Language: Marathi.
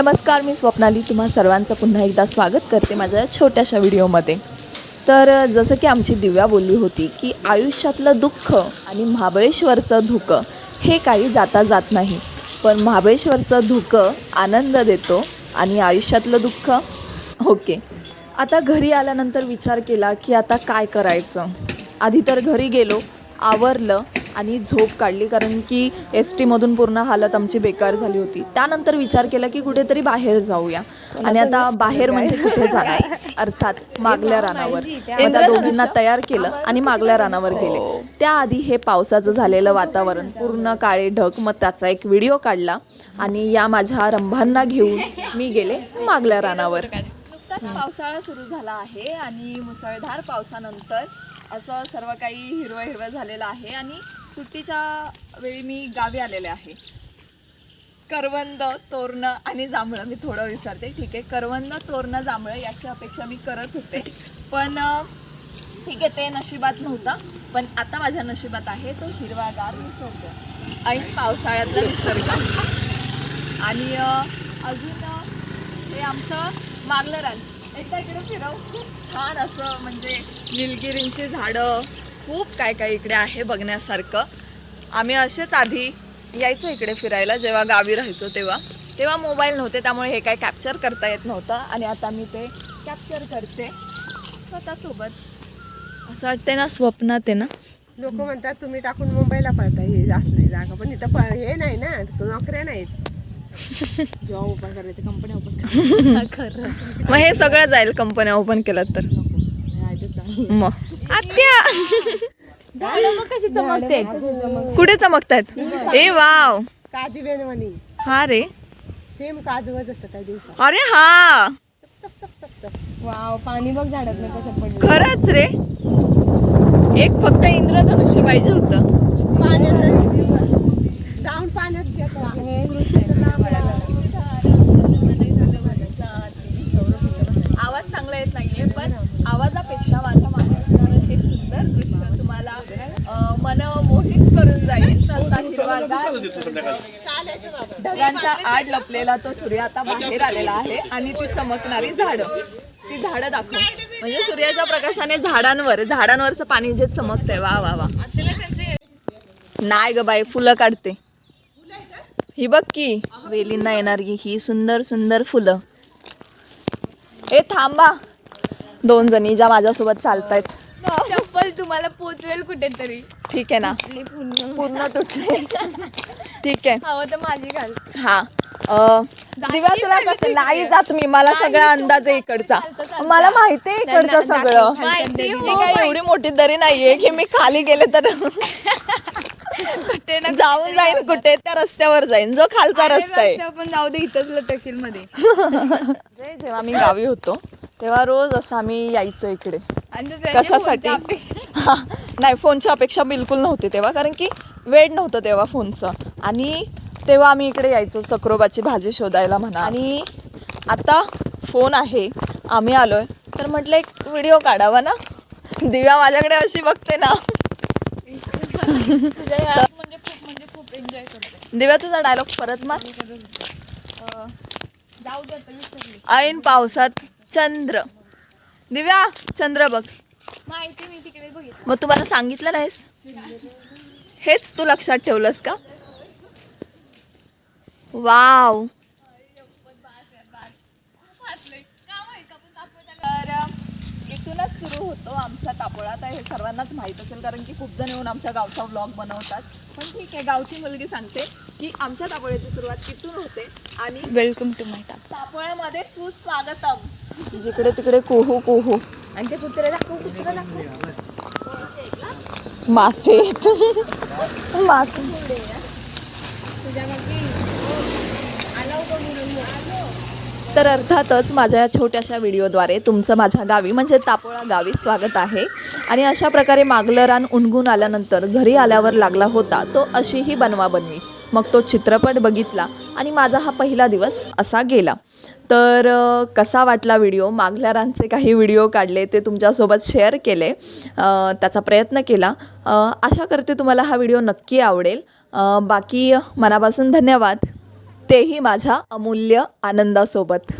नमस्कार मी स्वप्नाली. तुम्हा सर्वांचं पुन्हा एकदा स्वागत करते माझ्या छोट्याशा व्हिडिओमध्ये. तर जसं की आमची दिव्या बोलली होती की आयुष्यातलं दुःख आणि महाबळेश्वरचं धुकं हे काही जाता जात नाही. पण महाबळेश्वरचं धुकं आनंद देतो आणि आयुष्यातलं दुःख ओके. आता घरी आल्यानंतर विचार केला की आता काय करायचं? आधी तर घरी गेलो आवरलं आणि झोप काढली कारण की एस टीमधून पूर्ण हालत आमची बेकार झाली होती. त्यानंतर विचार केला की कुठेतरी बाहेर जाऊया. आणि आता बाहेर म्हणजे कुठे जाणार? अर्थात मागल्या रानावर. त्या दोघींना तयार केलं आणि मागल्या रानावर गेले. त्याआधी हे पावसाचं झालेलं वातावरण पूर्ण काळे ढग मग त्याचा एक व्हिडिओ काढला आणि या माझ्या रंभांना घेऊन मी गेले मागल्या रानावर. नुकताच पावसाळा सुरू झाला आहे आणि मुसळधार पावसानंतर असं सर्व काही हिरवं हिरवं झालेलं आहे आणि सुट्टीच्या वेळी मी गावी आलेले आहे. करवंद तोरणं आणि जांभळं मी थोडं विसरते. ठीक आहे करवंद तोरणं जांभळं याची अपेक्षा मी करत होते. पण ठीक आहे ते नशिबात नव्हतं. पण आता माझ्या नशिबात आहे तो हिरवागार निसर्ग. ऐन पावसाळ्यातला निसर्ग. आणि अजून हे आमचं मागलं रान एकदा इकडे फिरव. खूप छान असं म्हणजे निलगिरींची झाडं खूप काय काय इकडे आहे बघण्यासारखं. आम्ही असेच आधी यायचो इकडे फिरायला जेव्हा गावी राहायचो तेव्हा. तेव्हा मोबाईल नव्हते त्यामुळे हे काय कॅप्चर करता येत नव्हतं. आणि आता मी ते कॅप्चर करते स्वतःसोबत. असं वाटते ना स्वप्नात आहे ना. लोक म्हणतात तुम्ही टाकून मुंबईला पळता हे असली जागा. पण इथं हे नाही ना नोकऱ्या नाहीत. जॉब ओपन करायचं कंपनी ओपन मग हे सगळं जाईल कंपन्या ओपन केलं तर. मग. आत्या! कुठे चमकतायत? ए वाव! काजू हा रे. सेम काजूच असतं काही दिवसात. अरे हा! वाव पाणी बघ झाडात नाही कसं पडलं खरंच रे. एक फक्त इंद्रधनुष्य पाहिजे होतं. पाण्यात जाऊन पाण्यात घेतो. आवाज चांगला येत नाहीये पण आवाजापेक्षा माझ्या मागे असणारं हे सुंदर दृश्य तुम्हाला अं, मनमोहित करून जाईल तसा हिरवागार ढगांच्या आड लपलेला तो सूर्य आता बाहेर आलेला आहे आणि ती चमकणारी झाडं. ती झाडं दाखव. म्हणजे सूर्याच्या प्रकाशाने झाडांवर झाडांवरचं पाणी जे चमकतंय वा वा वा. नाही ग बाई फुलं काढते. ही बघ की वेलींना येणारी ही सुंदर सुंदर फुलं. ए थांबा. दोन जणी ज्या माझ्यासोबत चालतायत. चप्पल तुम्हाला पोचवेल कुठेतरी. ठीक आहे ना. पूर्ण पूर्ण तुटले. ठीक आहे. हवं तर माझी घाल. हा. अ, दिव्या तुला कसं? नाही जात मी. मला सगळा अंदाज आहे इकडचा मला माहिती आहे इकडचं सगळं. माहिती मी काय एवढी मोठी दरी नाहीये की मी खाली गेले तर ना जाऊन जाईन कुठे? त्या रस्त्यावर जाईन. जो खालचा रस्ता आहे. पण जाऊ दे इथंच मध्ये. म्हणजे जेव्हा मी गावी होतो तेव्हा रोज असं आम्ही यायचो इकडे. कशासाठी? हा, नाही फोनची अपेक्षा बिलकुल नव्हती तेव्हा कारण की वेळ नव्हतं तेव्हा फोनचं. आणि तेव्हा आम्ही इकडे यायचो सक्रोबाची भाजी शोधायला म्हणा. आणि आता फोन आहे आम्ही आलोय. तर म्हटलं एक व्हिडिओ काढावा ना. दिव्या माझ्याकडे अशी बघते ना. तुझ्या ह्या म्हणजे खूप म्हणजे खूप एन्जॉय करते दिव्या तुझा डायलॉग परत मार ऐन पावसात चंद्र. दिव्या चंद्र बघ. माहिती मी तिकडे बघितलं. मग तुम्हाला सांगितलं नाहीस? हेच तू लक्षात ठेवलंस का? वाव. इथूनच सुरू होतो आमचा तापोळा. तर हे सर्वांनाच माहीत असेल कारण की खूप जण येऊन आमच्या गावचा व्लॉग बनवतात. पण ठीक आहे गावची मुलगी सांगते की आमच्या तापोळ्याची सुरुवात इथून होते आणि वेलकम टू माय तापोळ्यामध्ये सुस्वागतम. जिकडे तिकडे कुहू कुहू. आणि ते कुत्रे दाखव कुत्रे दाखव. मासे. मासे. तर अर्थातच माझ्या या छोट्याशा व्हिडिओद्वारे तुमचं माझ्या गावी म्हणजे तापोळा गावी स्वागत आहे. आणि अशा प्रकारे मागलं रान उणगून आल्यानंतर घरी आल्यावर लागला होता तो अशीही बनवाबनवी मग तो चित्रपट बघितला आणि माझा हा पहिला दिवस असा गेला. तर कसा वाटला व्हिडिओ? मागल्यारांचे काही व्हिडिओ काढले ते तुमच्यासोबत शेअर केले. त्याचा प्रयत्न केला. आशा करते तुम्हाला हा व्हिडिओ नक्की आवडेल. बाकी मनापासून धन्यवाद. तेही माझ्या अमूल्य आनंदासोबत.